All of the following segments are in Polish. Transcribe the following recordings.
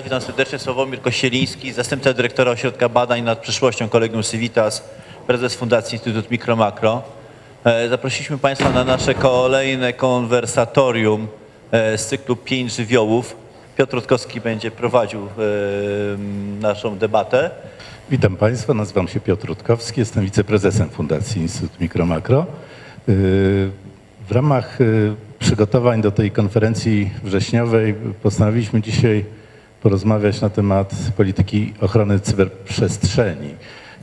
Witam serdecznie, Sławomir Kościeliński, zastępca dyrektora Ośrodka Badań nad Przyszłością Kolegium Civitas, prezes Fundacji Instytut Mikro Makro. E, Zaprosiliśmy Państwa na nasze kolejne konwersatorium e, z cyklu Pięć żywiołów. Piotr Rutkowski będzie prowadził e, naszą debatę. Witam Państwa, nazywam się Piotr Rutkowski, jestem wiceprezesem Fundacji Instytut Mikromakro. W ramach przygotowań do tej konferencji wrześniowej postanowiliśmy dzisiaj porozmawiać na temat polityki ochrony cyberprzestrzeni.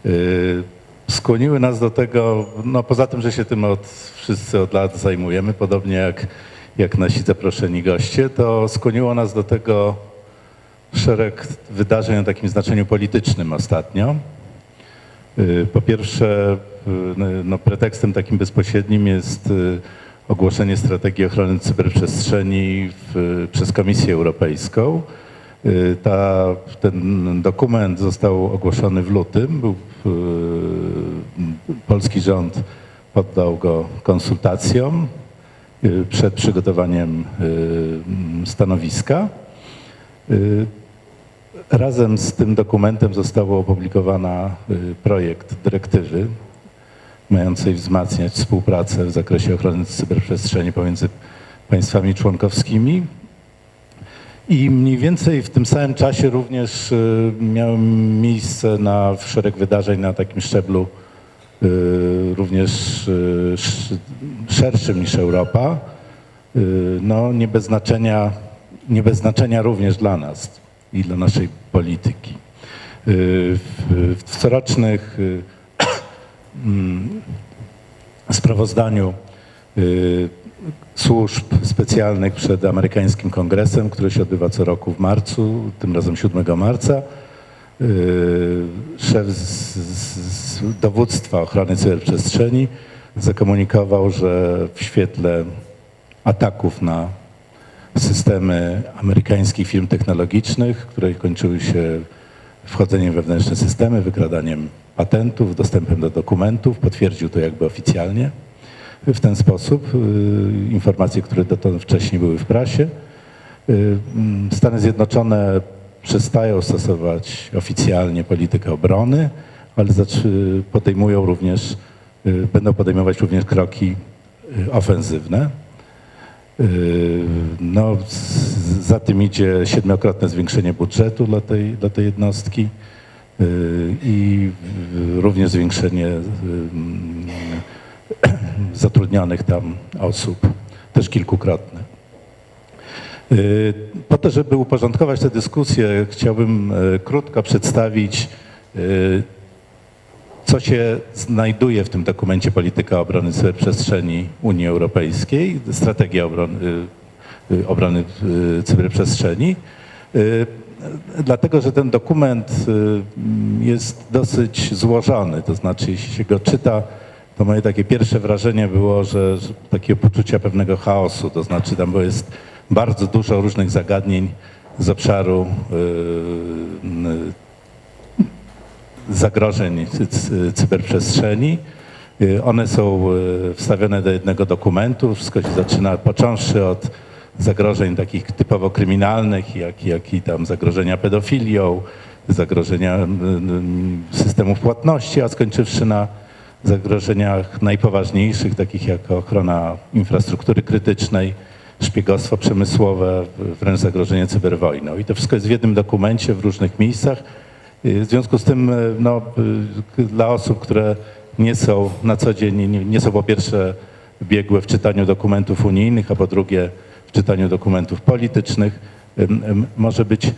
Yy, Skłoniły nas do tego, no poza tym, że się tym od, wszyscy od lat zajmujemy, podobnie jak, jak nasi zaproszeni goście, to skłoniło nas do tego szereg wydarzeń o takim znaczeniu politycznym ostatnio. Y, Po pierwsze, y, no, pretekstem takim bezpośrednim jest y, ogłoszenie strategii ochrony cyberprzestrzeni w, przez Komisję Europejską. Y, Ta, ten dokument został ogłoszony w lutym. Był, y, polski rząd poddał go konsultacjom y, przed przygotowaniem stanowiska. Razem z tym dokumentem został opublikowana y, projekt dyrektywy mającej wzmacniać współpracę w zakresie ochrony cyberprzestrzeni pomiędzy państwami członkowskimi. I mniej więcej w tym samym czasie również y, miało miejsce na szereg wydarzeń na takim szczeblu y, również y, sz- szerszym niż Europa. No nie bez znaczenia, nie bez znaczenia również dla nas i dla naszej polityki. W, w corocznych mm, sprawozdaniu służb specjalnych przed amerykańskim kongresem, który się odbywa co roku w marcu, tym razem 7 marca. y, Szef z, z, dowództwa ochrony cyberprzestrzeni zakomunikował, że w świetle ataków na systemy amerykańskich firm technologicznych, które kończyły się wchodzeniem wewnętrzne systemy, wykradaniem patentów, dostępem do dokumentów. Potwierdził to jakby oficjalnie w ten sposób. y, Informacje, które dotąd wcześniej były w prasie. Y, mm, Stany Zjednoczone przestają stosować oficjalnie politykę obrony, ale zaczy- podejmują również, y, będą podejmować również kroki y, ofensywne. No, za tym idzie siedmiokrotne zwiększenie budżetu dla tej, dla tej jednostki i również zwiększenie zatrudnionych tam osób, też kilkukrotne. Yy, Po to, żeby uporządkować tę dyskusję, chciałbym yy, krótko przedstawić yy, co się znajduje w tym dokumencie Polityka Obrony Cyberprzestrzeni Unii Europejskiej, strategia obrony, y, y, obrony y, cyberprzestrzeni. Y, Dlatego, że ten dokument y, jest dosyć złożony, to znaczy jeśli się go czyta, to moje takie pierwsze wrażenie było, że, że poczucia pewnego chaosu, to znaczy tam jest bardzo dużo różnych zagadnień z obszaru y, y, zagrożeń cy- cy- cyberprzestrzeni. Y, One są y, wstawione do jednego dokumentu. Wszystko się zaczyna, począwszy od zagrożeń takich typowo kryminalnych, jak, jak i tam zagrożenia pedofilią, zagrożenia systemów płatności, a skończywszy na zagrożeniach najpoważniejszych, takich jak ochrona infrastruktury krytycznej, szpiegostwo przemysłowe, wręcz zagrożenie cyberwojną. I to wszystko jest w jednym dokumencie w różnych miejscach. Y, W związku z tym y, no, y, dla osób, które nie są na co dzień, nie, są po pierwsze biegłe w czytaniu dokumentów unijnych, a po drugie w czytaniu dokumentów politycznych, może być,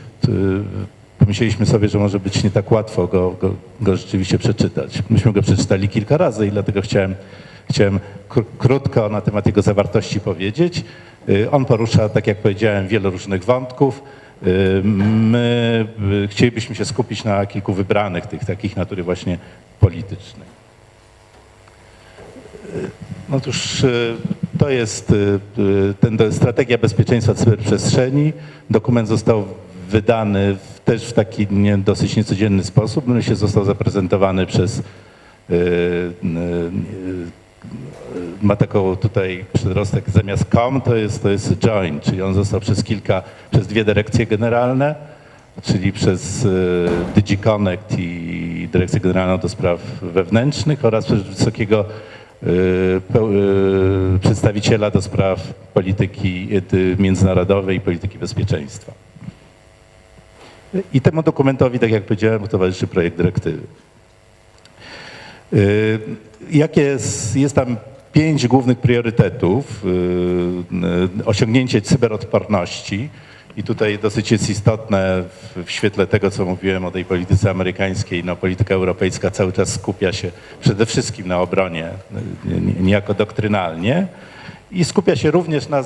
pomyśleliśmy sobie, że może być nie tak łatwo go, go, go rzeczywiście przeczytać. Myśmy go przeczytali kilka razy i dlatego chciałem, chciałem kró- krótko na temat jego zawartości powiedzieć. Y, On porusza, tak jak powiedziałem, wiele różnych wątków. Y, My y, chcielibyśmy się skupić na kilku wybranych, tych takich natury właśnie politycznej. Y, to jest ten, strategia bezpieczeństwa cyberprzestrzeni. Dokument został wydany w, też w taki nie, dosyć niecodzienny sposób. Się został zaprezentowany przez y, y, y, ma taką tutaj przedrostek zamiast com, to jest, to jest join, czyli on został przez kilka, przez dwie dyrekcje generalne czyli przez DigiConnect i Dyrekcję Generalną do Spraw Wewnętrznych oraz przez wysokiego przedstawiciela do spraw polityki międzynarodowej i polityki bezpieczeństwa. I temu dokumentowi, tak jak powiedziałem, towarzyszy projekt dyrektywy. Y, Jakie jest, jest tam pięć głównych priorytetów. Y, Osiągnięcie cyberodporności i tutaj dosyć jest istotne w, w świetle tego, co mówiłem o tej polityce amerykańskiej. No, polityka europejska cały czas skupia się przede wszystkim na obronie, y, nie- niejako doktrynalnie i skupia się również na,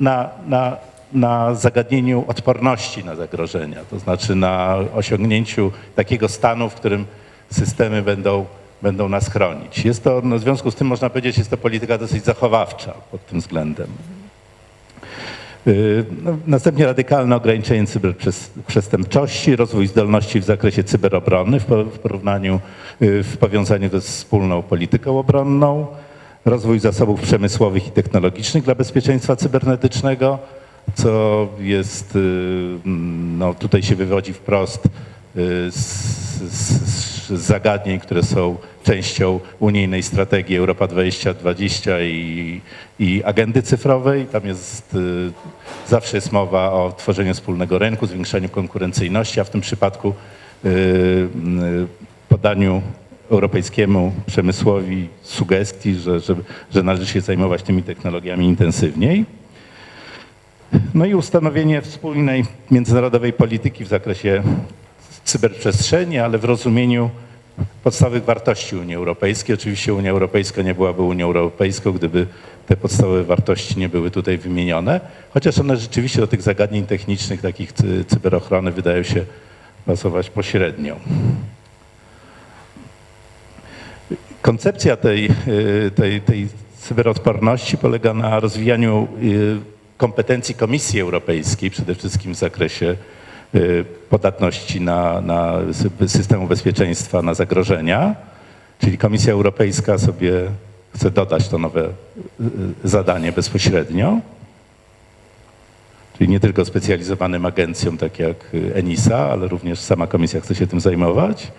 na, na, na zagadnieniu odporności na zagrożenia, to znaczy na osiągnięciu takiego stanu, w którym systemy będą, będą nas chronić. Jest to, no w związku z tym można powiedzieć, jest to polityka dosyć zachowawcza pod tym względem. Yy, No, następnie radykalne ograniczenie cyberprzestępczości, rozwój zdolności w zakresie cyberobrony w, po- w porównaniu, yy, w powiązaniu ze wspólną polityką obronną, rozwój zasobów przemysłowych i technologicznych dla bezpieczeństwa cybernetycznego, co jest, yy, no tutaj się wywodzi wprost yy, z, z, z zagadnień, które są częścią unijnej strategii Europa 2020 i, i agendy cyfrowej. Tam jest, y, zawsze jest mowa o tworzeniu wspólnego rynku, zwiększaniu konkurencyjności, a w tym przypadku y, y, podaniu europejskiemu przemysłowi sugestii, że, że, że należy się zajmować tymi technologiami intensywniej. No i ustanowienie wspólnej międzynarodowej polityki w zakresie cyberprzestrzeni, ale w rozumieniu podstawowych wartości Unii Europejskiej. Oczywiście Unia Europejska nie byłaby Unią Europejską, gdyby te podstawowe wartości nie były tutaj wymienione, chociaż one rzeczywiście do tych zagadnień technicznych, takich cy- cyberochrony wydają się pasować pośrednio. Koncepcja tej, y, tej, tej cyberodporności polega na rozwijaniu y, kompetencji Komisji Europejskiej, przede wszystkim w zakresie y, podatności na, na sy- systemu bezpieczeństwa na zagrożenia. Czyli Komisja Europejska sobie chce dodać to nowe y, y, zadanie bezpośrednio. Czyli nie tylko specjalizowanym agencjom, tak jak ENISA, ale również sama komisja chce się tym zajmować.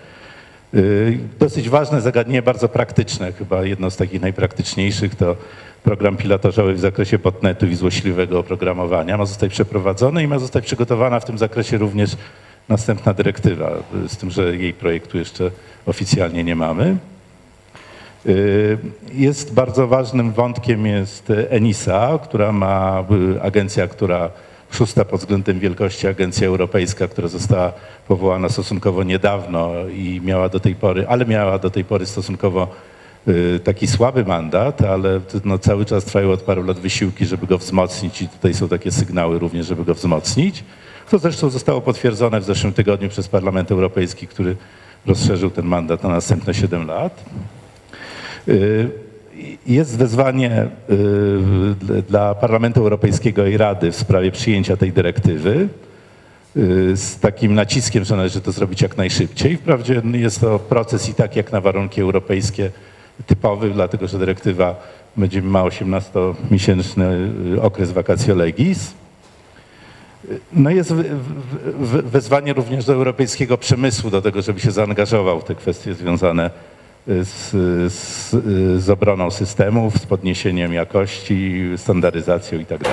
Y, Dosyć ważne zagadnienie, bardzo praktyczne, chyba jedno z takich najpraktyczniejszych, to program pilotażowy w zakresie botnetu i złośliwego oprogramowania. Ma zostać przeprowadzony i ma zostać przygotowana w tym zakresie również następna dyrektywa, y, z tym, że jej projektu jeszcze oficjalnie nie mamy. Y, Jest bardzo ważnym wątkiem jest ENISA, która ma agencja, która szósta pod względem wielkości agencja europejska, która została powołana stosunkowo niedawno i miała do tej pory, ale miała do tej pory stosunkowo y, taki słaby mandat, ale no, cały czas trwają od paru lat wysiłki, żeby go wzmocnić i tutaj są takie sygnały również, żeby go wzmocnić. To zresztą zostało potwierdzone w zeszłym tygodniu przez Parlament Europejski, który rozszerzył ten mandat na następne 7 lat. Y, Jest wezwanie y, dla Parlamentu Europejskiego i Rady w sprawie przyjęcia tej dyrektywy y, z takim naciskiem, że należy to zrobić jak najszybciej. Wprawdzie jest to proces i tak jak na warunki europejskie typowy, dlatego że dyrektywa będzie ma 18-miesięczny okres vacatio legis. No jest wezwanie również do europejskiego przemysłu, do tego, żeby się zaangażował w te kwestie związane z, z, z obroną systemów, z podniesieniem jakości, standaryzacją itd.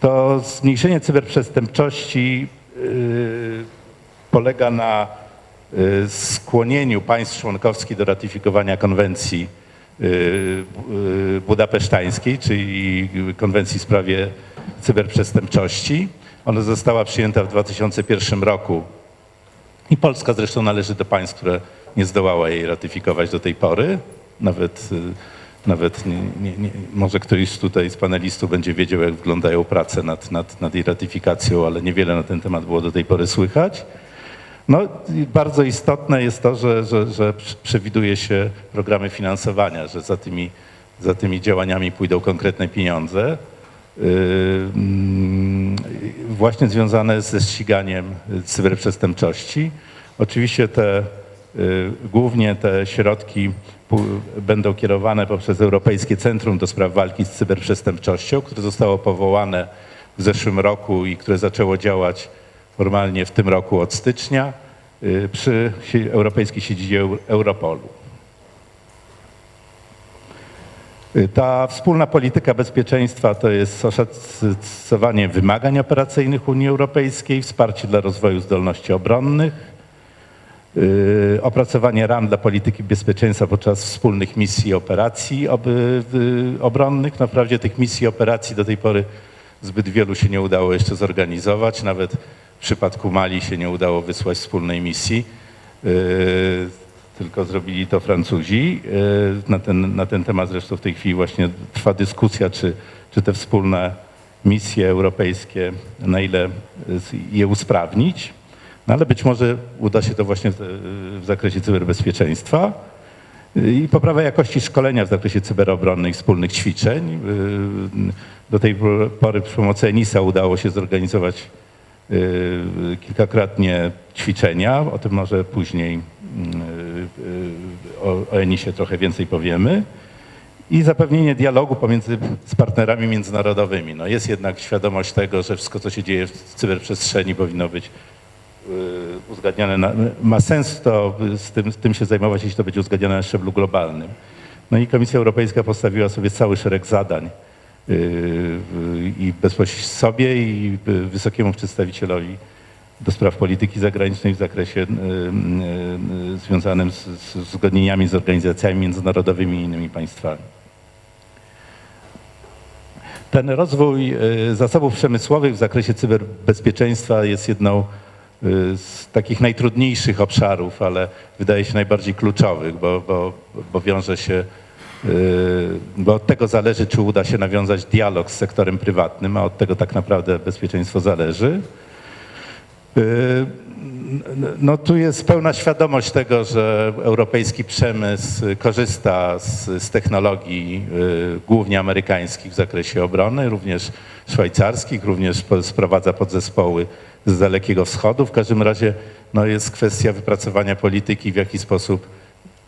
To zmniejszenie cyberprzestępczości yy, polega na yy, skłonieniu państw członkowskich do ratyfikowania konwencji yy, yy, budapesztańskiej, czyli konwencji w sprawie cyberprzestępczości. Ona została przyjęta w 2001 roku i Polska zresztą należy do państw, które nie zdołała jej ratyfikować do tej pory. Nawet, y, nawet nie, nie, nie, może któryś tutaj z panelistów będzie wiedział, jak wyglądają prace nad, nad, nad jej ratyfikacją, ale niewiele na ten temat było do tej pory słychać. No, bardzo istotne jest to, że, że, że pr- przewiduje się programy finansowania, że za tymi, za tymi działaniami pójdą konkretne pieniądze. Yy, właśnie związane ze ściganiem cyberprzestępczości. Oczywiście te, głównie te środki będą kierowane poprzez Europejskie Centrum do Spraw Walki z Cyberprzestępczością, które zostało powołane w zeszłym roku i które zaczęło działać formalnie w tym roku od stycznia y, przy Europejskiej Siedzibie Eu- Europolu. Y, Ta wspólna polityka bezpieczeństwa to jest oszacowanie wymagań operacyjnych Unii Europejskiej, wsparcie dla rozwoju zdolności obronnych, y, opracowanie ram dla polityki bezpieczeństwa podczas wspólnych misji i operacji y, obronnych. Wprawdzie tych misji i operacji do tej pory zbyt wielu się nie udało jeszcze zorganizować. Nawet w przypadku Mali się nie udało wysłać wspólnej misji. Y, Tylko zrobili to Francuzi. Y, Na ten, na ten temat zresztą w tej chwili właśnie trwa dyskusja, czy, czy te wspólne misje europejskie, na ile y, je usprawnić. No ale być może uda się to właśnie w, zakresie cyberbezpieczeństwa i poprawa jakości szkolenia w zakresie cyberobrony i wspólnych ćwiczeń. Y, Do tej pory przy pomocy ENISA udało się zorganizować y, kilkakrotnie ćwiczenia. O tym może później o, ENISie trochę więcej powiemy. I zapewnienie dialogu pomiędzy z partnerami międzynarodowymi. No jest jednak świadomość tego, że wszystko, co się dzieje w cyberprzestrzeni powinno być uzgadniane, na, ma sens to z tym, z tym się zajmować, jeśli to będzie uzgadniane na szczeblu globalnym. No i Komisja Europejska postawiła sobie cały szereg zadań y, y, i bezpośrednio sobie i y, wysokiemu przedstawicielowi do spraw polityki zagranicznej w zakresie y, y, y, związanym z, z uzgodnieniami z organizacjami międzynarodowymi i innymi państwami. Ten rozwój y, zasobów przemysłowych w zakresie cyberbezpieczeństwa jest jedną y, z takich najtrudniejszych obszarów, ale wydaje się najbardziej kluczowych, bo, bo, bo wiąże się, y, bo od tego zależy, czy uda się nawiązać dialog z sektorem prywatnym, a od tego tak naprawdę bezpieczeństwo zależy. Y, No tu jest pełna świadomość tego, że europejski przemysł korzysta z, z technologii y, głównie amerykańskich w zakresie obrony, również szwajcarskich, również sprowadza podzespoły z Dalekiego Wschodu. W każdym razie no, jest kwestia wypracowania polityki, w jaki sposób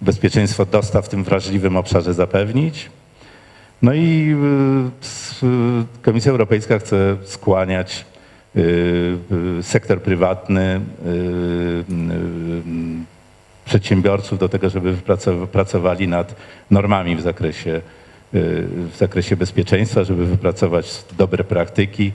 bezpieczeństwo dostaw w tym wrażliwym obszarze zapewnić. No i y, y, Komisja Europejska chce skłaniać y, sektor prywatny, przedsiębiorców do tego, żeby pracowali nad normami w zakresie, w zakresie bezpieczeństwa, żeby wypracować dobre praktyki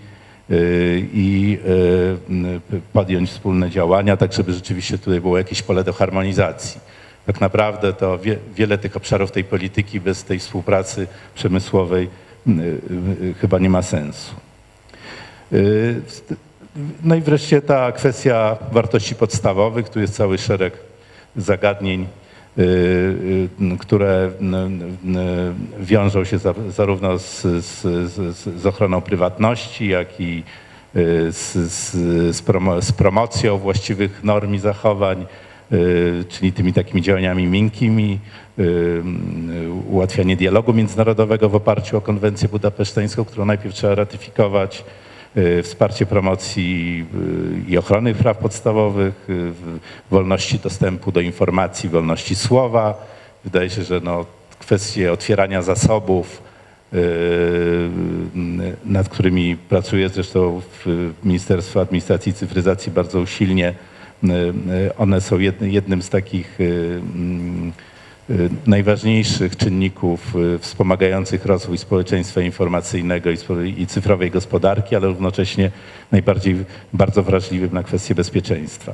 i y, y, podjąć wspólne działania, tak żeby rzeczywiście tutaj było jakieś pole do harmonizacji. Tak naprawdę to wie, wiele tych obszarów tej polityki bez tej współpracy przemysłowej y, y, chyba nie ma sensu. Y, No i wreszcie ta kwestia wartości podstawowych. Tu jest cały szereg zagadnień, y, y, które n- n- wiążą się za- zarówno z, z, z, ochroną prywatności, jak i y, z, z, z, promo, z promocją właściwych norm i zachowań, y, czyli tymi takimi działaniami miękkimi, y, y, ułatwianie dialogu międzynarodowego w oparciu o konwencję budapeszteńską, którą najpierw trzeba ratyfikować, y, wsparcie promocji y, i ochrony praw podstawowych, y, wolności dostępu do informacji, wolności słowa. Wydaje się, że no, kwestie otwierania zasobów, y, nad którymi pracuje zresztą w Ministerstwo Administracji i Cyfryzacji bardzo usilnie. y, y, One są jedny- jednym z takich y, mm, y, najważniejszych czynników y, wspomagających rozwój społeczeństwa informacyjnego i cyfrowej gospodarki, ale równocześnie najbardziej bardzo wrażliwym na kwestie bezpieczeństwa.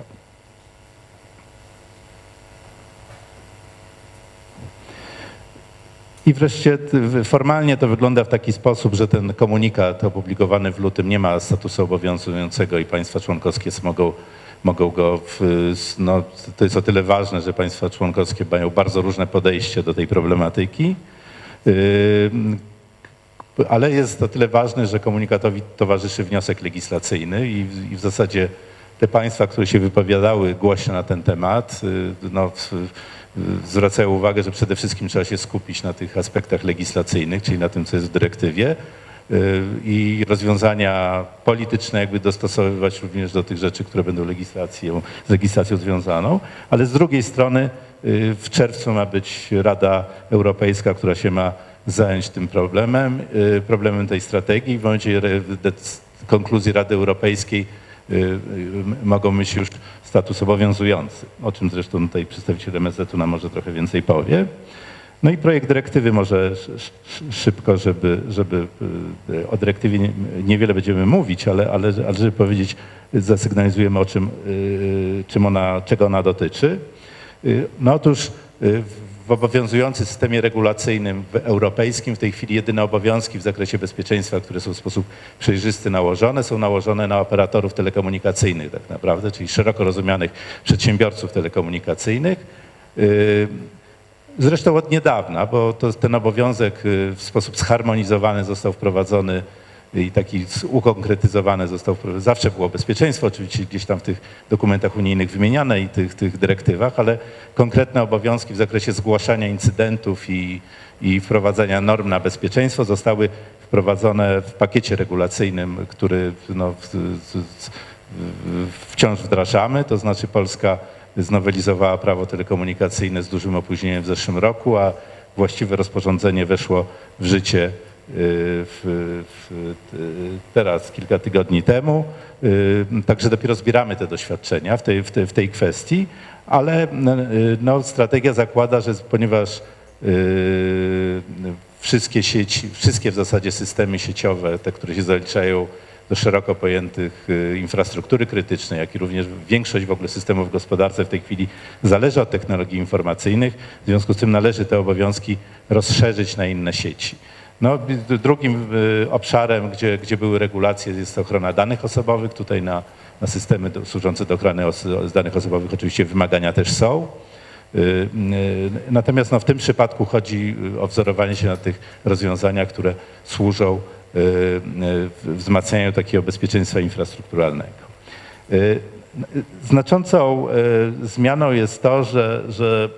I wreszcie formalnie to wygląda w taki sposób, że ten komunikat opublikowany w lutym nie ma statusu obowiązującego i państwa członkowskie mogą, mogą go, no, to jest o tyle ważne, że państwa członkowskie mają bardzo różne podejście do tej problematyki. Ym, ale jest o tyle ważny, że komunikatowi towarzyszy wniosek legislacyjny i w, i w zasadzie te państwa, które się wypowiadały głośno na ten temat, y, no, zwracają uwagę, że przede wszystkim trzeba się skupić na tych aspektach legislacyjnych, czyli na tym, co jest w dyrektywie i rozwiązania polityczne jakby dostosowywać również do tych rzeczy, które będą legislacją, z legislacją związaną, ale z drugiej strony y, w czerwcu ma być Rada Europejska, która się ma zająć tym problemem, y, problemem tej strategii. W momencie konkluzji Rady Europejskiej y, y, mogą mieć już status obowiązujący, o czym zresztą tutaj przedstawiciel MSZ-u nam może trochę więcej powie. No i projekt dyrektywy może sz- sz- szybko, żeby, żeby y, o dyrektywie nie- niewiele będziemy mówić, ale, ale, ale żeby powiedzieć, zasygnalizujemy o czym, y, czym ona, czego ona dotyczy. Y, No otóż w obowiązującym systemie regulacyjnym europejskim w tej chwili jedyne obowiązki w zakresie bezpieczeństwa, które są w sposób przejrzysty nałożone, są nałożone na operatorów telekomunikacyjnych tak naprawdę, czyli szeroko rozumianych przedsiębiorców telekomunikacyjnych. Zresztą od niedawna, bo to, ten obowiązek y, w sposób zharmonizowany został wprowadzony i taki ukonkretyzowany został wprowadzony. Zawsze było bezpieczeństwo, oczywiście gdzieś tam w tych dokumentach unijnych wymieniane i tych, tych dyrektywach, ale konkretne obowiązki w zakresie zgłaszania incydentów i, i wprowadzania norm na bezpieczeństwo zostały wprowadzone w pakiecie regulacyjnym, który no, wciąż wdrażamy, to znaczy Polska znowelizowała prawo telekomunikacyjne z dużym opóźnieniem w zeszłym roku, a właściwe rozporządzenie weszło w życie y, w, w, y, teraz, kilka tygodni temu. Y, Także dopiero zbieramy te doświadczenia w tej, w tej, w tej kwestii, ale no, strategia zakłada, że ponieważ wszystkie sieci, wszystkie w zasadzie systemy sieciowe, te, które się zaliczają do szeroko pojętych y, infrastruktury krytycznej, jak i również większość w ogóle systemów w gospodarce w tej chwili zależy od technologii informacyjnych. W związku z tym należy te obowiązki rozszerzyć na inne sieci. No, drugim y, obszarem, gdzie, gdzie były regulacje, jest ochrona danych osobowych. Tutaj na, na systemy do, służące do ochrony os- danych osobowych oczywiście wymagania też są. Y, Natomiast no, w tym przypadku chodzi o wzorowanie się na tych rozwiązaniach, które służą wzmacnianiu takiego bezpieczeństwa infrastrukturalnego. Y, Znaczącą zmianą jest to, że, że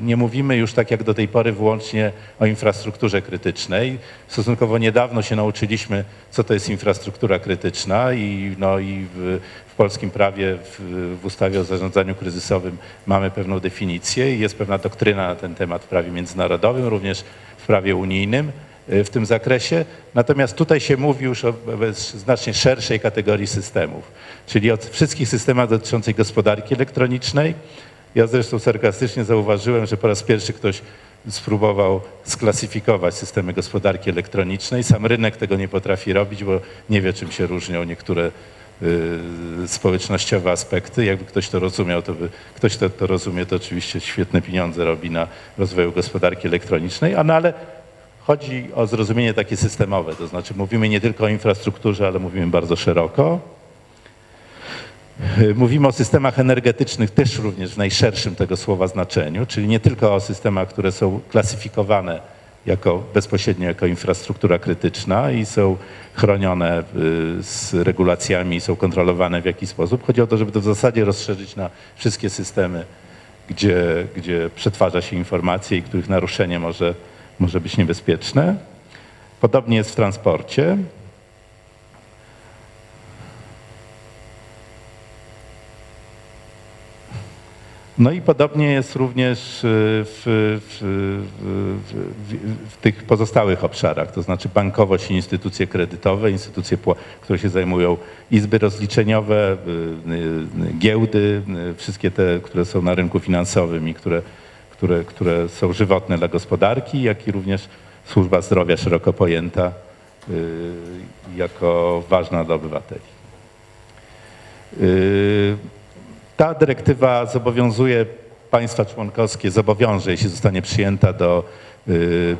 nie mówimy już tak jak do tej pory wyłącznie o infrastrukturze krytycznej. Stosunkowo niedawno się nauczyliśmy, co to jest infrastruktura krytyczna i, no, i w, w polskim prawie, w, w ustawie o zarządzaniu kryzysowym mamy pewną definicję i jest pewna doktryna na ten temat w prawie międzynarodowym, również w prawie unijnym w tym zakresie. Natomiast tutaj się mówi już o znacznie szerszej kategorii systemów, czyli o wszystkich systemach dotyczących gospodarki elektronicznej. Ja zresztą sarkastycznie zauważyłem, że po raz pierwszy ktoś spróbował sklasyfikować systemy gospodarki elektronicznej. Sam rynek tego nie potrafi robić, bo nie wie, czym się różnią niektóre y, społecznościowe aspekty. Jakby ktoś to rozumiał, to by, ktoś to, to rozumie, to oczywiście świetne pieniądze robi na rozwoju gospodarki elektronicznej, no ale chodzi o zrozumienie takie systemowe, to znaczy mówimy nie tylko o infrastrukturze, ale mówimy bardzo szeroko. Mówimy o systemach energetycznych też również w najszerszym tego słowa znaczeniu, czyli nie tylko o systemach, które są klasyfikowane jako bezpośrednio jako infrastruktura krytyczna i są chronione y, z regulacjami są kontrolowane w jakiś sposób. Chodzi o to, żeby to w zasadzie rozszerzyć na wszystkie systemy, gdzie, gdzie przetwarza się informacje i których naruszenie może, może być niebezpieczne. Podobnie jest w transporcie. No i podobnie jest również y, w, w, w, w, tych pozostałych obszarach, to znaczy bankowość i instytucje kredytowe, instytucje, które się zajmują izby rozliczeniowe, y, y, giełdy, wszystkie te, które są na rynku finansowym i które, które, które są żywotne dla gospodarki, jak i również służba zdrowia szeroko pojęta y, jako ważna dla obywateli. Y, ta dyrektywa zobowiązuje państwa członkowskie, zobowiąże, jeśli zostanie przyjęta do y,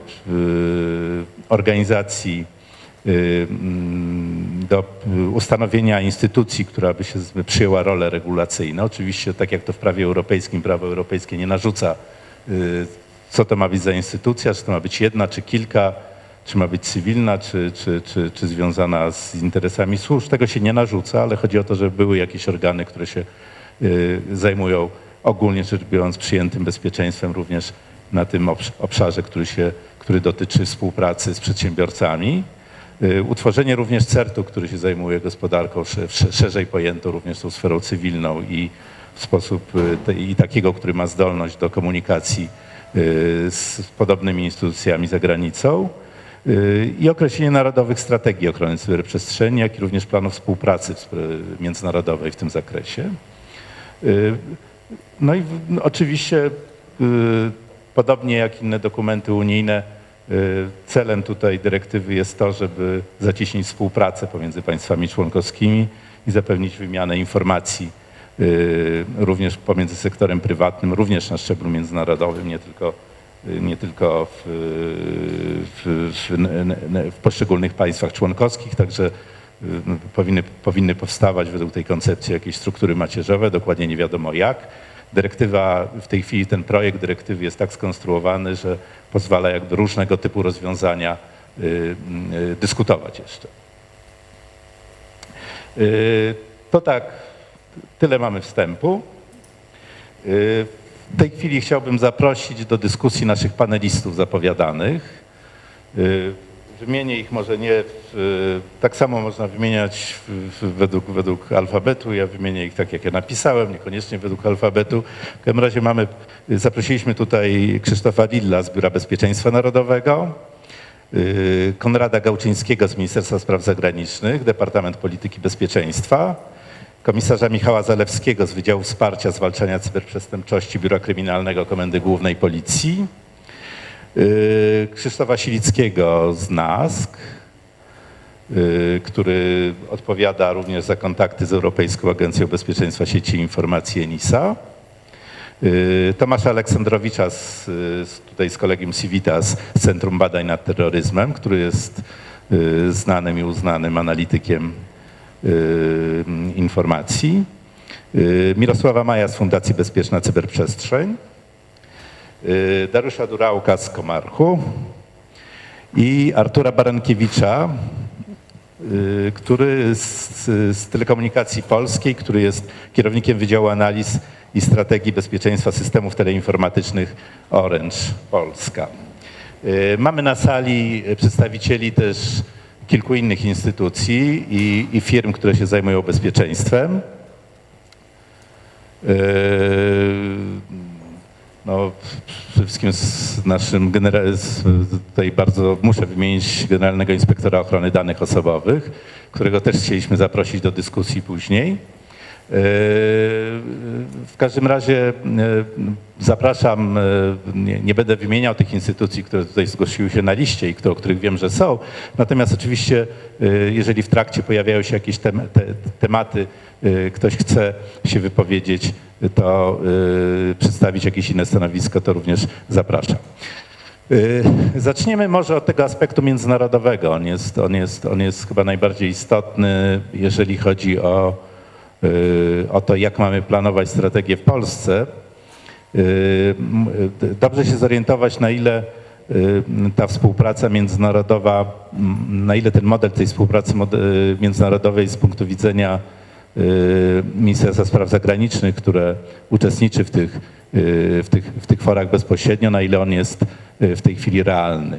organizacji, mm, do ustanowienia instytucji, która by się przyjęła rolę regulacyjną. Oczywiście, tak jak to w prawie europejskim, prawo europejskie nie narzuca, co to ma być za instytucja, czy to ma być jedna, czy kilka, czy ma być cywilna, czy, czy, czy, czy związana z interesami służb. Tego się nie narzuca, ale chodzi o to, żeby były jakieś organy, które się y, zajmują ogólnie rzecz biorąc przyjętym bezpieczeństwem również na tym obsz- obszarze, który, się, który dotyczy współpracy z przedsiębiorcami. Y, Utworzenie również CERT-u, który się zajmuje gospodarką sze- sze- szerzej pojętą również tą sferą cywilną i sposób y, i takiego, który ma zdolność do komunikacji y, z podobnymi instytucjami za granicą. y, i określenie narodowych strategii ochrony cyberprzestrzeni, jak i również planów współpracy międzynarodowej w tym zakresie. No i no, oczywiście, podobnie jak inne dokumenty unijne, celem tutaj dyrektywy jest to, żeby zacieśnić współpracę pomiędzy państwami członkowskimi i zapewnić wymianę informacji również pomiędzy sektorem prywatnym, również na szczeblu międzynarodowym, nie tylko, y, nie tylko w, w, w, w poszczególnych państwach członkowskich, także y, powinny, powinny powstawać według tej koncepcji jakieś struktury macierzowe, dokładnie nie wiadomo jak. Dyrektywa, w tej chwili ten projekt dyrektywy jest tak skonstruowany, że pozwala jakby różnego typu rozwiązania y, y, dyskutować jeszcze. Y, To tak, tyle mamy wstępu. Y, W tej chwili chciałbym zaprosić do dyskusji naszych panelistów zapowiadanych. Y, Wymienię ich może nie, w, tak samo można wymieniać według, według alfabetu, ja wymienię ich tak jak ja napisałem, niekoniecznie według alfabetu. W każdym razie mamy, zaprosiliśmy tutaj Krzysztofa Lilla z Biura Bezpieczeństwa Narodowego, y, Konrada Gałczyńskiego z Ministerstwa Spraw Zagranicznych, Departament Polityki Bezpieczeństwa, komisarza Michała Zalewskiego z Wydziału Wsparcia Zwalczania Cyberprzestępczości Biura Kryminalnego Komendy Głównej Policji, y, Krzysztofa Silickiego z NASK, y, który odpowiada również za kontakty z Europejską Agencją Bezpieczeństwa Sieci Informacji ENISA, y, Tomasza Aleksandrowicza z, z, tutaj z kolegium Civitas z Centrum Badań nad Terroryzmem, który jest znanym i uznanym analitykiem informacji. Y, Mirosława Maja z Fundacji Bezpieczna Cyberprzestrzeń. y, Dariusza Durałka z Komarchu i Artura Barankiewicza, y, który z, z Telekomunikacji Polskiej, który jest kierownikiem Wydziału Analiz i Strategii Bezpieczeństwa Systemów Teleinformatycznych Orange Polska. Y, Mamy na sali przedstawicieli też kilku innych instytucji i, i firm, które się zajmują bezpieczeństwem. Yy, No, przede wszystkim z naszym genera- z, tutaj bardzo muszę wymienić generalnego inspektora ochrony danych osobowych, którego też chcieliśmy zaprosić do dyskusji później. Yy, W każdym razie yy, zapraszam, yy, nie, nie będę wymieniał tych instytucji, które tutaj zgłosiły się na liście i które, o których wiem, że są. Natomiast oczywiście, jeżeli w trakcie pojawiają się jakieś tem, te, tematy, ktoś chce się wypowiedzieć, to przedstawić jakieś inne stanowisko, to również zapraszam. Zaczniemy może od tego aspektu międzynarodowego. On jest, on jest, on jest chyba najbardziej istotny, jeżeli chodzi o, o to, jak mamy planować strategię w Polsce. Y, y, Dobrze się zorientować, na ile y, ta współpraca międzynarodowa, m, na ile ten model tej współpracy y, międzynarodowej z punktu widzenia y, Ministerstwa Spraw Zagranicznych, które uczestniczy w tych, y, w tych, w tych forach bezpośrednio, na ile on jest y, w tej chwili realny.